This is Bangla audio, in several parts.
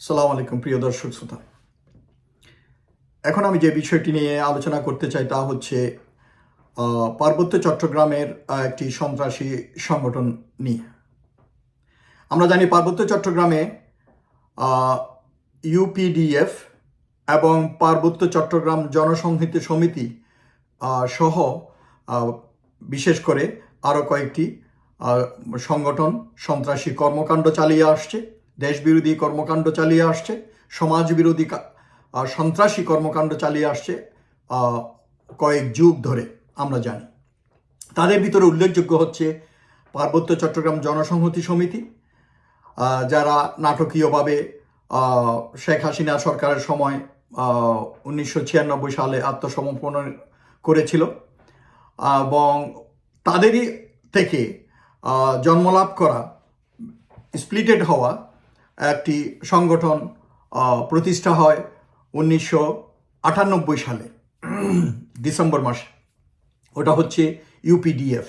সালাম আলাইকুম, প্রিয় দর্শক শ্রোতা। এখন আমি যে বিষয়টি নিয়ে আলোচনা করতে চাই তা হচ্ছে পার্বত্য চট্টগ্রামের একটি সন্ত্রাসী সংগঠন নিয়ে। আমরা জানি পার্বত্য চট্টগ্রামে ইউপিডিএফ এবং পার্বত্য চট্টগ্রাম জনসংহতি সমিতি সহ বিশেষ করে আরও কয়েকটি সংগঠন, সন্ত্রাসী কর্মকাণ্ড চালিয়ে আসছে। দেশবিরোধী কর্মকাণ্ড চালিয়ে আসছে সমাজ বিরোধী সন্ত্রাসী কর্মকাণ্ড চালিয়ে আসছে কয়েক যুগ ধরে, আমরা জানি। তাদের ভিতরে উল্লেখযোগ্য হচ্ছে পার্বত্য চট্টগ্রাম জনসংহতি সমিতি যারা নাটকীয়ভাবে শেখ হাসিনা সরকারের সময় উনিশশো ছিয়ানব্বই সালে আত্মসমর্পণ করেছিল, এবং তাদেরই থেকে জন্মলাভ করা, স্প্লিটেড হওয়া একটি সংগঠন প্রতিষ্ঠা হয় উনিশশো আটানব্বই সালে, ডিসেম্বর মাসে। ওটা হচ্ছে ইউপিডিএফ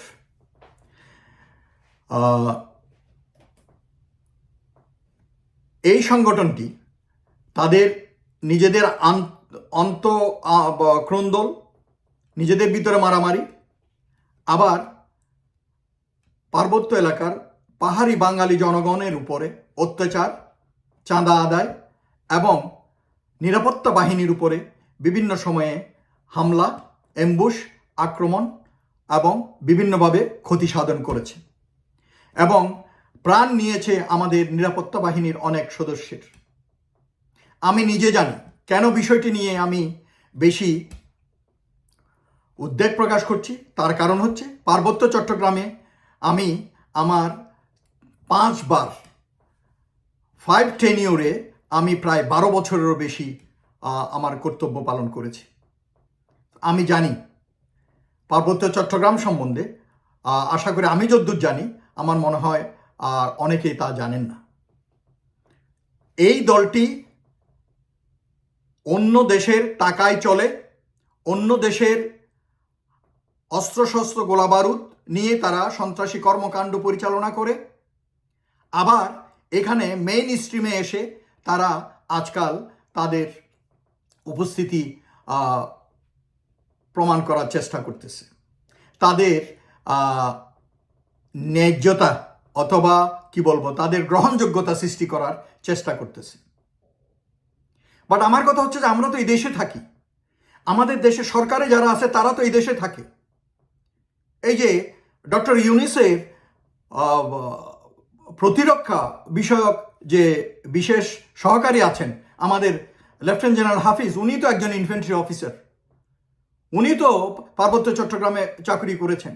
এই সংগঠনটি তাদের নিজেদের অন্ত ক্রন্দল নিজেদের ভিতরে মারামারি, আবার পার্বত্য এলাকার পাহাড়ি বাঙালি জনগণের উপরে অত্যাচার, চাঁদা আদায় এবং নিরাপত্তা বাহিনীর উপরে বিভিন্ন সময়ে হামলা, এম্বুশ, আক্রমণ এবং বিভিন্নভাবে ক্ষতি সাধন করেছে এবং প্রাণ নিয়েছে আমাদের নিরাপত্তা বাহিনীর অনেক সদস্যের। আমি নিজে জানি কেন বিষয়টি নিয়ে আমি বেশি উদ্বেগ প্রকাশ করছি। তার কারণ হচ্ছে পার্বত্য চট্টগ্রামে আমি আমার পাঁচবার ফাইভ টেন টেনিওরে আমি প্রায় বারো বছরেরও বেশি আমার কর্তব্য পালন করেছি। আমি জানি, পার্বত্য চট্টগ্রাম সম্বন্ধে আশা করি আমি যদ্দূর জানি, আমার মনে হয় আর অনেকেই তা জানেন না। এই দলটি অন্য দেশের টাকায় চলে, অন্য দেশের অস্ত্রশস্ত্র গোলাবারুদ নিয়ে তারা সন্ত্রাসী কর্মকাণ্ড পরিচালনা করে, আবার এখানে মেইন স্ট্রিমে এসে তারা আজকাল তাদের উপস্থিতি প্রমাণ করার চেষ্টা করতেছে। তাদের ন্যায্যতা অথবা কি বলব, তাদের গ্রহণযোগ্যতা সৃষ্টি করার চেষ্টা করতেছে। বাট আমার কথা হচ্ছে যে আমরা তো এই দেশে থাকি। আমাদের দেশে সরকারে যারা আছে তারা তো এই দেশে থাকে। এই যে ডক্টর ইউনিসেফ প্রতিরক্ষা বিষয়ক যে বিশেষ সহকারী আছেন আমাদের লেফটেন্যান্ট জেনারেল হাফিজ, উনি তো একজন ইনফেন্ট্রি অফিসার উনি তো পার্বত্য চট্টগ্রামে চাকরি করেছেন।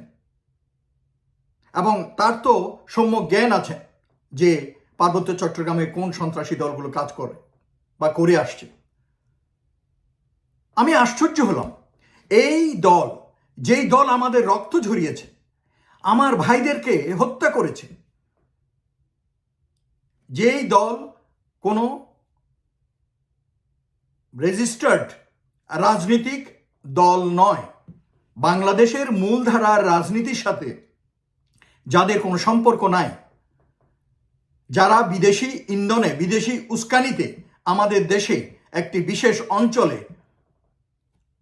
এবং তার তো সম্যক জ্ঞান আছে যে পার্বত্য চট্টগ্রামে কোন সন্ত্রাসী দলগুলো কাজ করে বা করে আসছে। আমি আশ্চর্য হলাম, এই দল, যেই দল আমাদের রক্ত ঝরিয়েছে, আমার ভাইদেরকে হত্যা করেছে যেই দল কোনো রেজিস্টার্ড রাজনৈতিক দল নয়, বাংলাদেশের মূলধারার রাজনীতির সাথে যাদের কোনো সম্পর্ক নাই, যারা বিদেশি ইন্ধনে, বিদেশি উস্কানিতে আমাদের দেশে একটি বিশেষ অঞ্চলে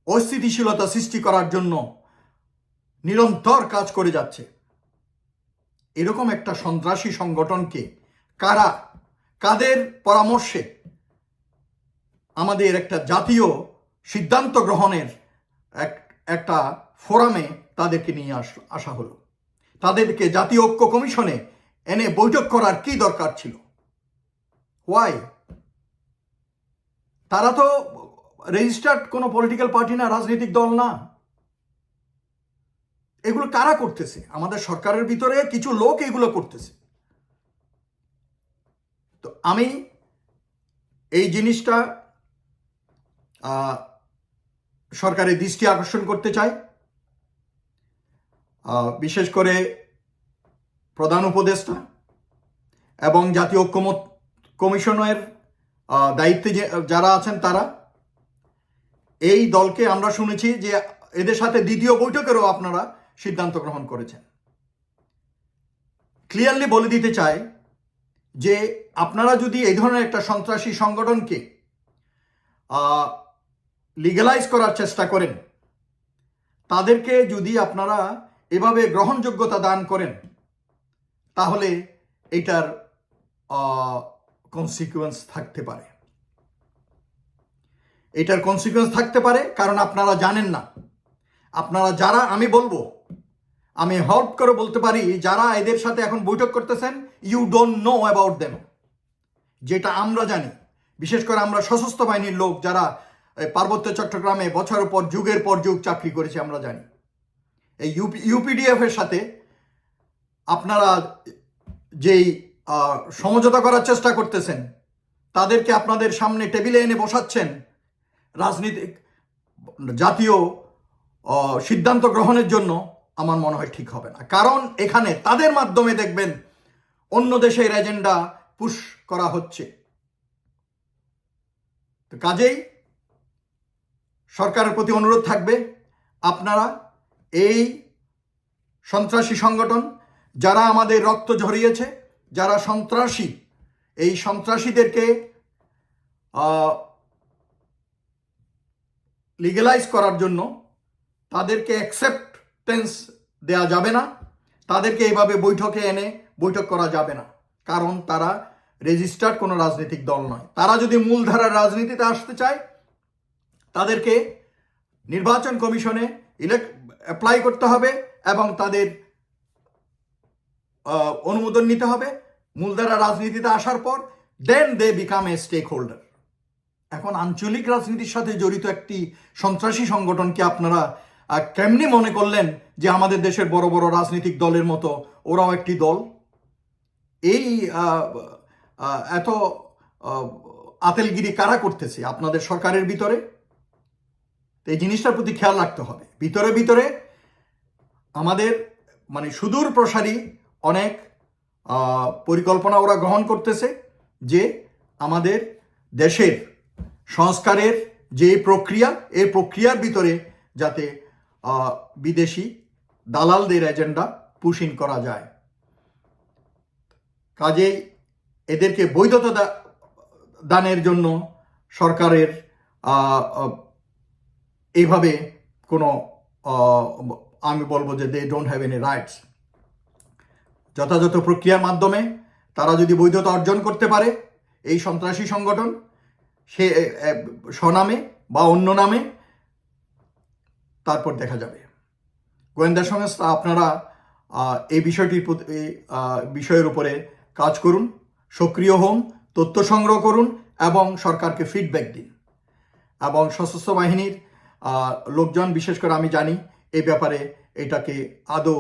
অস্থিতিশীলতা সৃষ্টি করার জন্য নিরন্তর কাজ করে যাচ্ছে, এরকম একটা সন্ত্রাসী সংগঠনকে কারা? কাদের পরামর্শে আমাদের একটা জাতীয় সিদ্ধান্ত গ্রহণের এক, একটা ফোরামে তাদেরকে নিয়ে আস, আসা হলো। তাদেরকে জাতীয় ঐক্য কমিশনে এনে বৈঠক করার কি দরকার ছিল? ওয়াই তারা তো রেজিস্টার্ড কোনো পলিটিক্যাল পার্টি না, রাজনৈতিক দল না। এগুলো কারা করতেছে? আমাদের সরকারের ভিতরে কিছু লোক এগুলো করতেছে। তো আমি এই জিনিসটা সরকারের দৃষ্টি আকর্ষণ করতে চাই। বিশেষ করে প্রধান উপদেষ্টা এবং জাতীয় ঐক্যমত কমিশনের দায়িত্বে যে, যারা আছেন তারা। এই দলকে আমরা শুনেছি যে এদের সাথে দ্বিতীয় বৈঠকেরও আপনারা সিদ্ধান্ত গ্রহণ করেছেন। ক্লিয়ারলি বলে দিতে চাই যে আপনারা যদি এই ধরনের একটা সন্ত্রাসী সংগঠনকে লিগালাইজ করার চেষ্টা করেন, তাদেরকে যদি আপনারা এভাবে গ্রহণযোগ্যতা দান করেন, তাহলে এটার কনসিকুয়েন্স থাকতে পারে। এটার কনসিকুয়েন্স থাকতে পারে, কারণ আপনারা জানেন না। আপনারা যারা, আমি বলব আমি হেল্প করে বলতে পারি, যারা এদের সাথে এখন বৈঠক করতেছেন you don't know about them যেটা আমরা জানি, বিশেষ করে আমরা সশস্ত্র বাহিনীর লোক যারা পার্বত্য চট্টগ্রামে বছরের পর যুগের পর যুগ চাকরি করেছে, আমরা জানি। এই ইউপি ইউপিডিএফ এর সাথে আপনারা যেই সমঝোতা করার চেষ্টা করতেছেন, তাদেরকে আপনাদের সামনে টেবিলে এনে বসাচ্ছেন, রাজনীতিক, জাতীয় সিদ্ধান্ত গ্রহণের জন্য আমার মনে হয় ঠিক হবে না। কারণ এখানে তাদের মাধ্যমে দেখবেন অন্য দেশের এজেন্ডা পুশ করা হচ্ছে। তো কাজেই সরকারের প্রতি অনুরোধ থাকবে আপনারা এই সন্ত্রাসী সংগঠন, যারা আমাদের রক্ত ঝরিয়েছে, যারা সন্ত্রাসী, এই সন্ত্রাসীদেরকে লিগালাইজ করার জন্য তাদেরকে অ্যাকসেপ্টেন্স দেয়া যাবে না। তাদেরকে এইভাবে বৈঠকে এনে বৈঠক করা যাবে না। কারণ তারা রেজিস্টার্ড কোনো রাজনৈতিক দল নয়। তারা যদি মূলধারার রাজনীতিতে আসতে চায়, তাদেরকে নির্বাচন কমিশনে ইলেক্ট অ্যাপ্লাই করতে হবে এবং তাদের অনুমোদন নিতে হবে মূলধারা রাজনীতিতে আসার পর। Then they became a stakeholder এখন আঞ্চলিক রাজনীতির সাথে জড়িত একটি সন্ত্রাসী সংগঠনকে আপনারা আহ, কেমনি মনে করলেন যে আমাদের দেশের বড় বড় রাজনৈতিক দলের মতো ওরাও একটি দল? এই এত আতেলগিরি কারা করতেছে আপনাদের সরকারের ভিতরে? এই জিনিসটার প্রতি খেয়াল রাখতে হবে। ভিতরে ভিতরে আমাদের মানে সুদূর প্রসারী অনেক পরিকল্পনা ওরা গ্রহণ করতেছে যে আমাদের দেশের সংস্কারের যে প্রক্রিয়া এই প্রক্রিয়ার ভিতরে যাতে বিদেশি দালালদের এজেন্ডা পুশিন করা যায়। কাজেই এদেরকে বৈধতা দানের জন্য সরকারের এইভাবে কোনো আমি বলব যে they don't have any rights যথাযথ প্রক্রিয়ার মাধ্যমে তারা যদি বৈধতা অর্জন করতে পারে, এই সন্ত্রাসী সংগঠন, সে স্বনামে বা অন্য নামে তারপর দেখা যাবে। গোয়েন্দা সংস্থা আপনারা এই বিষয়টির বিষয়ের উপরে কাজ করুন, সক্রিয় হন, তথ্য সংগ্রহ করুন এবং সরকারকে ফিডব্যাক দিন। এবং সশস্ত্র বাহিনীর লোকজন, বিশেষ করে আমি জানি এই ব্যাপারে এটাকে আদৌ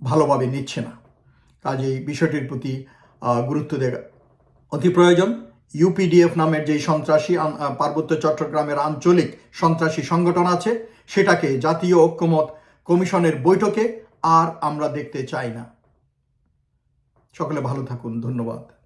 ভালোভাবে নিচ্ছে না। কাজেই বিষয়টির প্রতি গুরুত্ব দেওয়া অতি প্রয়োজন। ইউপিডিএফ নামের যেই সন্ত্রাসী পার্বত্য চট্টগ্রামের আঞ্চলিক সন্ত্রাসী সংগঠন আছে, সেটাকে জাতীয় ঐক্যমত কমিশনের বৈঠকে আর আমরা দেখতে চাই না। সকলে ভালো থাকুন, ধন্যবাদ।